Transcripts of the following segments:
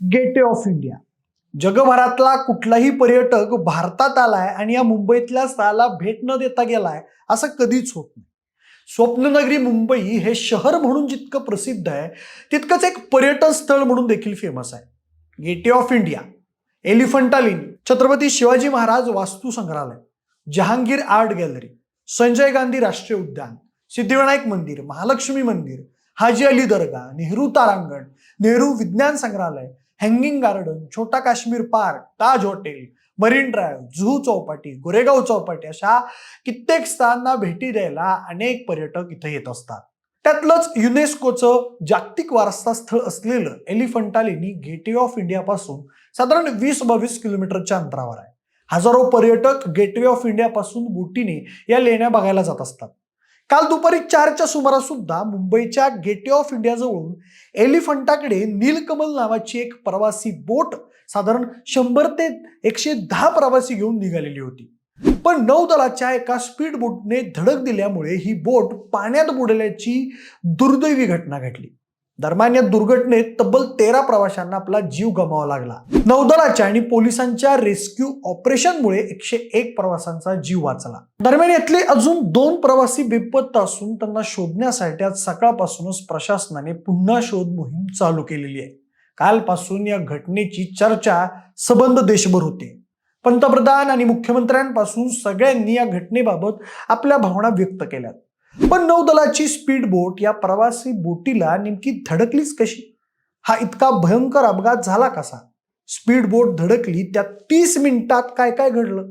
Gateway of India. जगभरातला कुठलाही पर्यटक भारतात आलाय आणि या मुंबईतल्या स्थळाला भेट न देता गेलाय असं कधीच होत नाही. स्वप्ननगरी मुंबई हे शहर म्हणून जितकं प्रसिद्ध आहे तितकंच एक पर्यटन स्थळ म्हणून देखील फेमस आहे. गेटवे ऑफ इंडिया एलिफंटालिन छत्रपती शिवाजी महाराज वास्तू संग्रहालय जहांगीर आर्ट गॅलरी संजय गांधी राष्ट्रीय उद्यान सिद्धिविनायक मंदिर महालक्ष्मी मंदिर हाजी अली दर्गा नेहरू तारांगण नेहरू विज्ञान संग्रहालय hanging garden Chhota Kashmir park Taj hotel marine drive Juhu Chowpatty Goregaon Chowpatty अशा कित्येक स्थानांना भेटी द्यायला अनेक पर्यटक इथं येत असतात. त्यातलंच युनेस्कोचं जागतिक वारसा स्थळ असलेलं एलिफंटा लेणी गेटवे ऑफ इंडियापासून साधारण वीस बावीस किलोमीटरच्या अंतरावर आहे. हजारो पर्यटक गेटवे ऑफ इंडिया पासून बोटीने या लेण्या बघायला जात असतात. काल दुपारी चारच्या सुमारास सुद्धा मुंबईच्या गेटवे ऑफ इंडिया जवळून एलिफंटाकडे नीलकमल नावाची एक प्रवासी बोट साधारण शंभर ते एकशे दहा प्रवासी घेऊन निघालेली होती. पण नौदलाच्या एका स्पीड बोटने धडक दिल्यामुळे ही बोट पाण्यात बुडल्याची दुर्दैवी घटना घडली. दरम्यान या दुर्घटनेत तब्बल तेरा प्रवाशांना आपला जीव गमावा लागला. नौदलाच्या आणि पोलिसांच्या रेस्क्यू ऑपरेशनमुळे एकशे एक प्रवाशांचा जीव वाचला. दरम्यान यातले अजून दोन प्रवासी बेपत्ता असून त्यांना शोधण्यासाठी आज सकाळपासूनच प्रशासनाने पुन्हा शोध मोहीम चालू केलेली आहे. कालपासून या घटनेची चर्चा सबंध देशभर होते. पंतप्रधान आणि मुख्यमंत्र्यांपासून सगळ्यांनी या घटनेबाबत आपल्या भावना व्यक्त केल्यात. पण नौदलाची स्पीड बोट या प्रवासी बोटीला नेमकी धडकलीच कशी? हा इतका भयंकर अपघात झाला कसा? स्पीड बोट धडकली त्या तीस मिनिटात काय काय घडलं?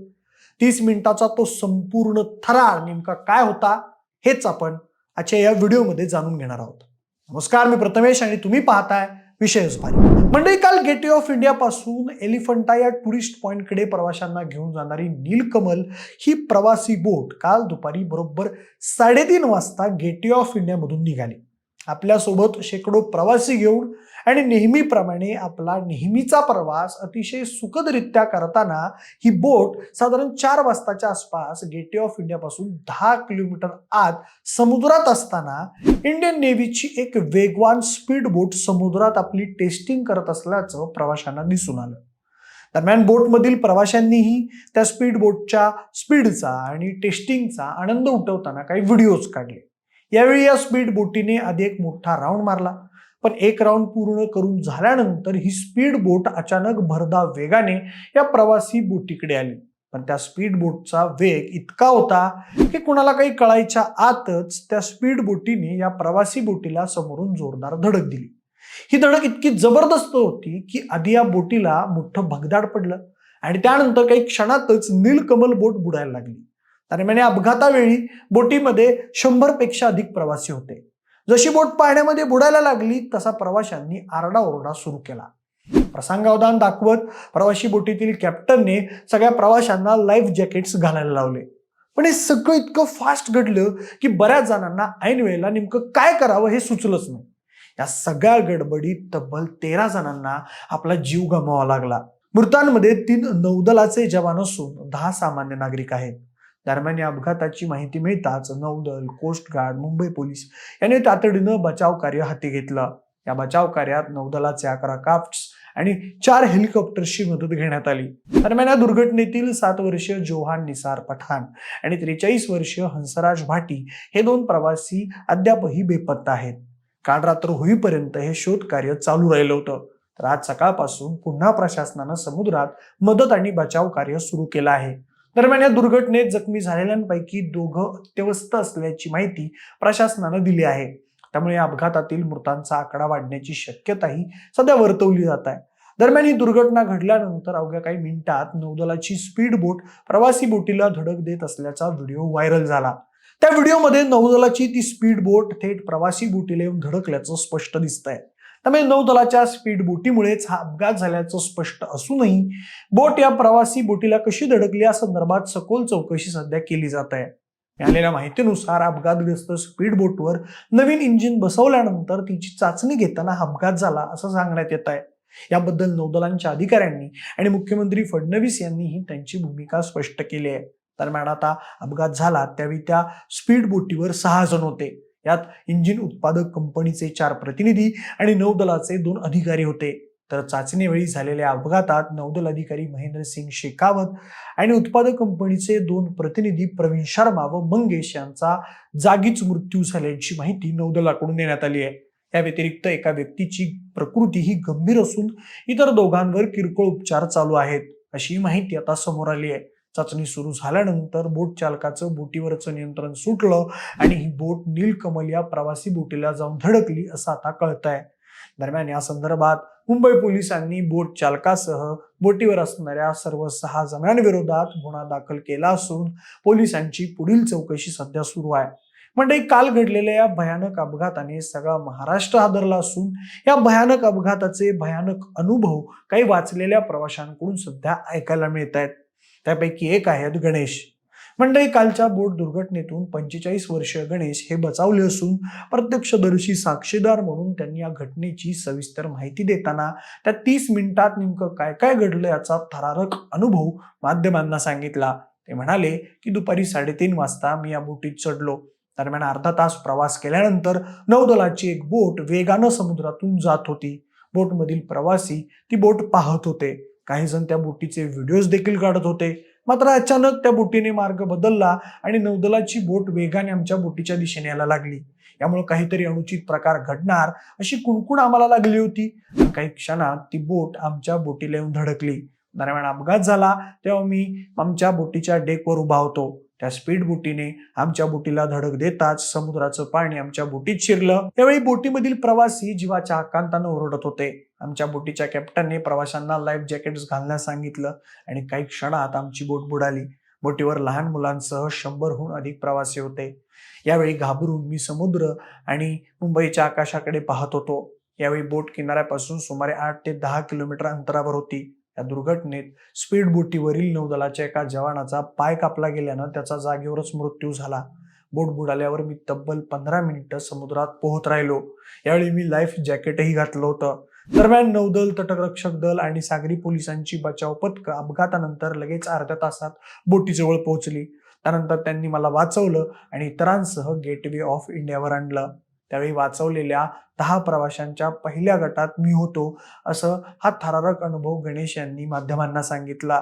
तीस मिनिटाचा तो संपूर्ण थरार नेमका काय होता? हेच आपण आजच्या या व्हिडिओमध्ये जाणून घेणार आहोत. नमस्कार मी प्रथमेश आणि तुम्ही पाहताय विषयच भारी मंडळी काल गेटवे ऑफ इंडियापासून एलिफंटा या टुरिस्ट पॉईंटकडे प्रवाशांना घेऊन जाणारी नीलकमल ही प्रवासी बोट काल दुपारी बरोबर साडेतीन वाजता गेटवे ऑफ इंडियामधून निघाली. आपल्यासोबत शेकडो प्रवासी घेऊन आणि नेहमीप्रमाणे आपला नेहमीचा प्रवास अतिशय सुखदरित्या करताना ही बोट साधारण चार वाजताच्या आसपास गेटवे ऑफ इंडियापासून दहा किलोमीटर आत समुद्रात असताना इंडियन नेव्हीची एक वेगवान स्पीड बोट समुद्रात आपली टेस्टिंग करत असल्याचं प्रवाशांना दिसून आलं. दरम्यान बोटमधील प्रवाशांनीही त्या स्पीड बोटच्या स्पीडचा आणि टेस्टिंगचा आनंद उठवताना काही व्हिडिओज काढले. यावेळी या स्पीड बोटीने आधी एक मोठा राऊंड मारला. पण एक राऊंड पूर्ण करून झाल्यानंतर ही स्पीड बोट अचानक भरदा वेगाने या प्रवासी बोटीकडे आली. पण त्या स्पीड बोटचा वेग इतका होता की कुणाला काही कळायच्या आतच त्या स्पीड बोटीने या प्रवासी बोटीला समोरून जोरदार धडक दिली. ही धडक इतकी जबरदस्त होती की आधी या बोटीला मोठं भगदाड पडलं आणि त्यानंतर काही क्षणातच नीलकमल बोट बुडायला लागली. दरम्यान या अपघातावेळी बोटीमध्ये शंभरपेक्षा अधिक प्रवासी होते. जशी बोट पाण्यामध्ये बुडायला लागली तसा प्रवाशांनी आरडाओरडा सुरू केला. प्रसंगावधान दाखवत प्रवासी बोटीतील कॅप्टनने सगळ्या प्रवाशांना लाईफ जॅकेट्स घालायला लावले. पण हे सगळं इतकं फास्ट घडलं की बऱ्याच जणांना ऐन वेळेला नेमकं काय करावं हे सुचलंच नाही. या सगळ्या गडबडीत तब्बल तेरा जणांना आपला जीव गमावा लागला. मृतांमध्ये तीन नौदलाचे जवान असून दहा सामान्य नागरिक आहेत. दरम्यान या अपघाताची माहिती मिळताच नौदल कोस्ट गार्ड मुंबई पोलीस यांनी तातडीनं बचाव कार्य हाती घेतलं. या बचाव कार्यात नौदलाचे अकरा काफ्ट्स आणि चार हेलिकॉप्टर्सची मदत घेण्यात आली. दरम्यान या दुर्घटनेतील सात वर्षीय जोहान निसार पठाण आणि त्रेचाळीस वर्षीय हंसराज भाटी हे दोन प्रवासी अद्यापही बेपत्ता आहेत. काल रात्र होईपर्यंत हे शोध कार्य चालू राहिलं होतं. तर आज सकाळपासून पुन्हा प्रशासनानं समुद्रात मदत आणि बचाव कार्य सुरू केलं आहे. दरम्यान या दुर्घटनेत जखमी झालेल्यांपैकी दोघं अत्यवस्थ असल्याची माहिती प्रशासनानं दिली आहे. त्यामुळे या अपघातातील मृतांचा आकडा वाढण्याची शक्यताही सध्या वर्तवली जात आहे. दरम्यान ही दुर्घटना घडल्यानंतर अवघ्या काही मिनिटात नौदलाची स्पीड बोट प्रवासी बोटीला धडक देत असल्याचा व्हिडिओ व्हायरल झाला. त्या व्हिडिओमध्ये नौदलाची ती स्पीड बोट थेट प्रवासी बोटीला येऊन धडकल्याचं स्पष्ट दिसतंय. त्यामुळे नौदलाच्या स्पीड बोटीमुळेच हा अपघात झाल्याचं स्पष्ट असूनही बोट या प्रवासी बोटीला कशी धडकली या संदर्भात सखोल चौकशी सध्या केली जात आहे. मिळालेल्या माहितीनुसार अपघातग्रस्त स्पीड बोटवर नवीन इंजिन बसवल्यानंतर तिची चाचणी घेताना अपघात झाला असं सांगण्यात येत आहे. याबद्दल नौदलांच्या अधिकाऱ्यांनी आणि मुख्यमंत्री फडणवीस यांनीही त्यांची भूमिका स्पष्ट केली आहे. दरम्यान आता अपघात झाला त्यावेळी त्या स्पीड बोटीवर सहा जण होते. यात इंजिन उत्पादक कंपनीचे चार प्रतिनिधी आणि नौदलाचे दोन अधिकारी होते. तर चाचणीवेळी झालेल्या अपघातात नौदल अधिकारी महेंद्र सिंग शेखावत आणि उत्पादक कंपनीचे दोन प्रतिनिधी प्रवीण शर्मा व मंगेश यांचा जागीच मृत्यू झाल्याची माहिती नौदलाकडून देण्यात आली आहे. या व्यतिरिक्त एका व्यक्तीची प्रकृती ही गंभीर असून इतर दोघांवर किरकोळ उपचार चालू आहेत अशी माहिती आता समोर आली आहे. चाचणी सुरू झाल्यानंतर बोट चालकाचं बोटीवरचं नियंत्रण सुटलं आणि ही बोट नीलकमल या प्रवासी बोटीला जाऊन धडकली असं आता कळत आहे दरम्यान या संदर्भात मुंबई पोलिसांनी बोट चालकासह बोटीवर असणाऱ्या सर्व सहा जणांविरोधात गुन्हा दाखल केला असून पोलिसांची पुढील चौकशी सध्या सुरू आहे. म्हणजे काल घडलेल्या या भयानक अपघाताने सगळा महाराष्ट्र हादरला असून या भयानक अपघाताचे भयानक अनुभव काही वाचलेल्या प्रवाशांकडून सध्या ऐकायला मिळत आहेत त्यापैकी एक आहेत गणेश. मंडळी कालच्या बोट दुर्घटनेतून पंचेचाळीस वर्षीय गणेश हे बचावले असून प्रत्यक्षदर्शी साक्षीदार म्हणून त्यांनी या घटनेची सविस्तर माहिती देताना त्या तीस मिनिटात नेमकं काय काय घडलं याचा थरारक अनुभव माध्यमांना सांगितला. ते म्हणाले की दुपारी साडेतीन वाजता मी या बोटीत चढलो. दरम्यान अर्धा तास प्रवास केल्यानंतर नौदलाची एक बोट वेगानं समुद्रातून जात होती. बोटमधील प्रवासी ती बोट पाहत होते. काही जण त्या बोटीचे व्हिडिओज देखील काढत होते. मात्र अचानक त्या बोटीने मार्ग बदलला आणि नौदलाची बोट वेगाने आमच्या बोटीच्या दिशेने यायला लागली. यामुळे काहीतरी अनुचित प्रकार घडणार अशी कुणकुण आम्हाला लागली होती. आणि काही क्षणात ती बोट आमच्या बोटीला येऊन धडकली. दरम्यान अपघात झाला तेव्हा मी आमच्या बोटीच्या डेकवर उभा होतो. त्या स्पीड बोटीने आमच्या बोटीला धडक देताच समुद्राचं पाणी आमच्या बोटीत शिरलं. त्यावेळी बोटीमधील प्रवासी जीवाच्या आकांतानं ओरडत होते. आमच्या बोटीच्या कॅप्टनने प्रवाशांना लाईफ जॅकेट्स घालण्यास सांगितलं आणि काही क्षणात आमची बोट बुडाली. बोटीवर लहान मुलांसह शंभरहून अधिक प्रवासी होते. यावेळी घाबरून मी समुद्र आणि मुंबईच्या आकाशाकडे पाहत होतो. यावेळी बोट किनाऱ्यापासून सुमारे आठ ते दहा किलोमीटर अंतरावर होती. या दुर्घटनेत स्पीड बोटीवरील नौदलाच्या एका जवानाचा पाय कापला गेल्यानं त्याचा जागेवरच मृत्यू झाला. बोट बुडाल्यावर मी तब्बल पंधरा मिनिटं समुद्रात पोहत राहिलो. यावेळी मी लाईफ जॅकेटही घातलं होतं. दरम्यान नौदल तटरक्षक दल आणि सागरी पोलिसांची बचाव पथक अपघातानंतर लगेच अर्ध्या तासात बोटीजवळ पोहोचली. त्यानंतर त्यांनी मला वाचवलं आणि इतरांसह गेटवे ऑफ इंडियावर आणलं. त्यावेळी वाचवलेल्या दहा प्रवाशांच्या पहिल्या गटात मी होतो असं हा थरारक अनुभव गणेश यांनी माध्यमांना सांगितला.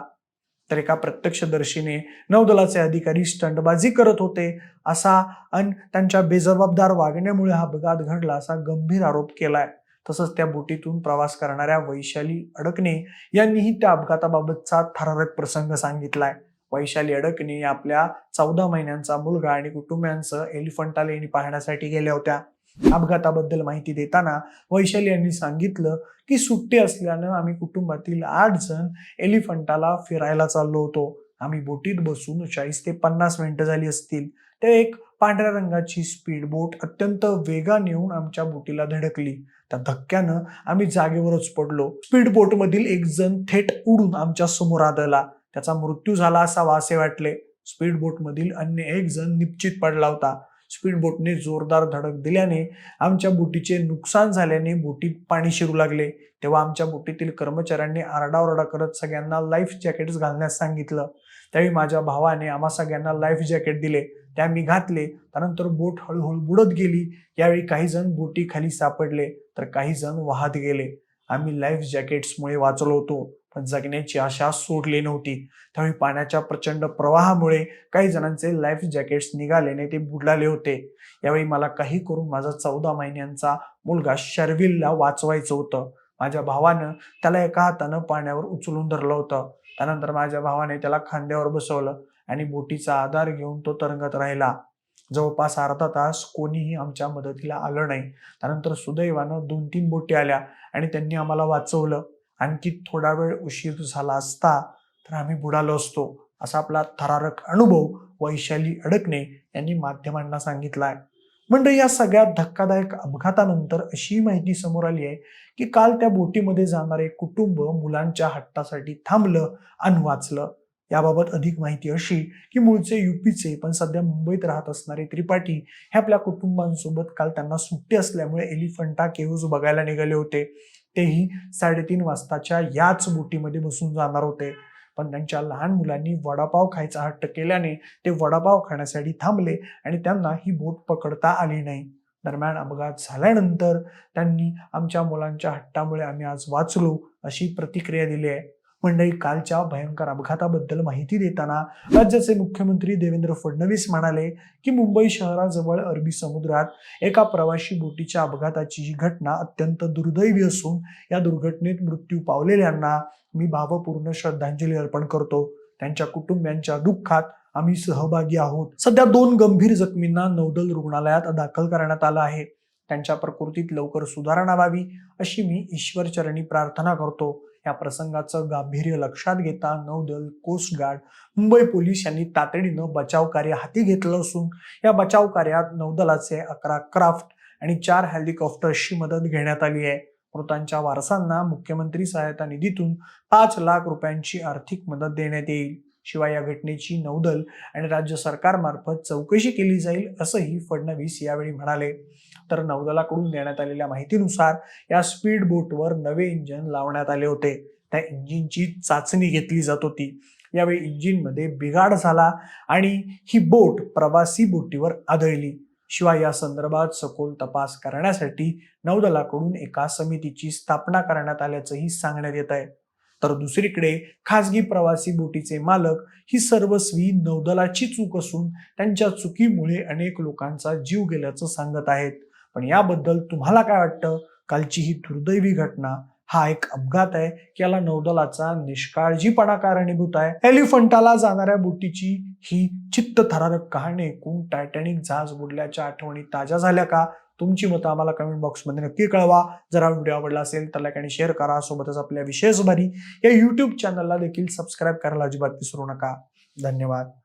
तर एका प्रत्यक्षदर्शीने नौदलाचे अधिकारी स्टंटबाजी करत होते असा आणि त्यांच्या बेजबाबदार वागण्यामुळे हा अपघात घडला असा गंभीर आरोप केलाय. तसंच त्या बोटीतून प्रवास करणाऱ्या वैशाली अडकणे यांनीही त्या अपघाताबाबतचा थरारक प्रसंग सांगितलाय. वैशाली अडकणे आपल्या चौदा महिन्यांचा मुलगा आणि कुटुंबियांसह एलिफंटा लेणी पाहण्यासाठी गेल्या होत्या. अपघाताबद्दल माहिती देताना वैशाली यांनी सांगितलं की सुट्टी असल्यानं आम्ही कुटुंबातील आठ जण एलिफंटाला फिरायला चाललो होतो. आम्ही बोटीत बसून चाळीस ते पन्नास मिनिटं झाली असतील. ते एक पांढऱ्या रंगाची स्पीड बोट अत्यंत वेगाने येऊन आमच्या बोटीला धडकली. त्या धक्क्यानं आम्ही जागेवरच पडलो. स्पीड बोटमधील एक जण थेट उडून आमच्यासमोर आदळला. त्याचा मृत्यू झाला असावा असे वाटले. स्पीड बोटमधील अन्य एक जण निश्चित पडला होता. स्पीड बोटने जोरदार धडक दिल्याने आमच्या बोटीचे नुकसान झाल्याने बोटीत पाणी शिरू लागले. तेव्हा आमच्या बोटीतील कर्मचाऱ्यांनी आरडाओरडा करत सगळ्यांना लाईफ जॅकेट्स घालण्यास सांगितलं. त्यावेळी माझ्या भावाने आम्हा सगळ्यांना लाईफ जॅकेट दिले. त्या मी घातले. त्यानंतर बोट हळूहळू बुडत गेली. यावेळी काही जण बोटी खाली सापडले तर काही जण वाहत गेले. आम्ही लाईफ जॅकेट्समुळे वाचलो होतो. पण जगण्याची आशा सोडली नव्हती. त्यावेळी पाण्याच्या प्रचंड प्रवाहामुळे काही जणांचे लाईफ जॅकेट्स निघाल्याने ते बुडलाले होते. यावेळी मला काही करून माझा चौदा महिन्यांचा मुलगा शर्विलला वाचवायचं होतं. माझ्या भावानं त्याला एका हातानं पाण्यावर उचलून धरलं होतं. त्यानंतर माझ्या भावाने त्याला खांद्यावर बसवलं आणि बोटीचा आधार घेऊन तो तरंगत राहिला. जवळपास अर्धा तास कोणीही आमच्या मदतीला आलं नाही. त्यानंतर सुदैवानं दोन तीन बोटी आल्या आणि त्यांनी आम्हाला वाचवलं. आणखी थोडा वेळ उशीर झाला असता तर आम्ही बुडालो असतो असा आपला थरारक अनुभव वैशाली अडकणे यांनी माध्यमांना सांगितलाय म्हणजे या सगळ्या धक्कादायक अपघातानंतर अशी माहिती समोर आली आहे की काल त्या बोटीमध्ये जाणारे कुटुंब मुलांच्या हट्टासाठी थांबलं आणि वाचलं. याबाबत अधिक माहिती अशी की मूळचे युपीचे पण सध्या मुंबईत राहत असणारे त्रिपाठी हे आपल्या कुटुंबांसोबत काल त्यांना सुट्टी असल्यामुळे एलिफंटा केव्ज बघायला निघाले होते. तेही साडेतीन वाजताच्या याच बोटीमध्ये बसून जाणार होते. पण त्यांच्या लहान मुलांनी वडापाव खायचा हट्ट केल्याने ते वडापाव खाण्यासाठी थांबले आणि त्यांना ही बोट पकडता आली नाही. दरम्यान अपघात झाल्यानंतर त्यांनी आमच्या मुलांच्या हट्टामुळे आम्ही आज वाचलो अशी प्रतिक्रिया दिली आहे. मंडळी कालच्या भयंकर अपघाताबद्दल माहिती देताना राज्याचे मुख्यमंत्री देवेंद्र फडणवीस म्हणाले की मुंबई शहराजवळ अरबी समुद्रात एका प्रवाशी बोटीच्या अपघाताची ही घटना अत्यंत दुर्दैवी असून या दुर्घटनेत मृत्यू पावलेल्यांना मी भावपूर्ण श्रद्धांजली अर्पण करतो. त्यांच्या कुटुंबियांच्या दुःखात आम्ही सहभागी आहोत. सध्या दोन गंभीर जखमींना नौदल रुग्णालयात दाखल करण्यात आलं आहे. त्यांच्या प्रकृतीत लवकर सुधारणा व्हावी अशी मी ईश्वरचरणी प्रार्थना करतो. या प्रसंगाचं गांभीर्य लक्षात घेता नौदल कोस्ट गार्ड मुंबई पोलीस यांनी तातडीनं बचाव कार्य हाती घेतलं असून या बचाव कार्यात नौदलाचे अकरा क्राफ्ट आणि चार हेलिकॉप्टर्सची मदत घेण्यात आली आहे. मृतांच्या वारसांना मुख्यमंत्री सहायता निधीतून पाच लाख रुपयांची आर्थिक मदत देण्यात येईल. शिवाय या घटनेची नौदल आणि राज्य सरकारमार्फत चौकशी केली जाईल असंही फडणवीस यावेळी म्हणाले. तर नौदलाकडून देण्यात आलेल्या माहितीनुसार या स्पीड बोटवर नवे इंजिन लावण्यात आले होते. त्या इंजिनची चाचणी घेतली जात होती. यावेळी इंजिनमध्ये बिघाड झाला आणि ही बोट प्रवासी बोटीवर आदळली. शिवाय या संदर्भात सखोल तपास करण्यासाठी नौदलाकडून एका समितीची स्थापना करण्यात आल्याचंही सांगण्यात येत आहे. तर दुसरीकडे खासगी प्रवासी बोटीचे मालक ही सर्वस्वी नौदलाची चूक असून त्यांच्या चुकीमुळे अनेक लोकांचा जीव गेल्याचं सांगत आहेत. पण याबद्दल तुम्हाला काय वाटतं? कालची ही दुर्दैवी घटना हा एक अपघात आहे की याला नौदलाचा निष्काळजीपणा कारणीभूत आहे? एलिफंटाला जाणाऱ्या बोटीची ही चित्तथरारक कहाणी ऐकून टायटॅनिक जहाज बुडल्याच्या आठवणी ताज्या झाल्या का? तुमची मतं आम्हाला कमेंट बॉक्समध्ये नक्की कळवा. जर हा व्हिडिओ आवडला असेल तर लाईक आणि शेअर करा. सोबतच आपल्या विशेष भारी या यूट्यूब चॅनलला देखील सबस्क्राईब करायला अजिबात विसरू नका. धन्यवाद.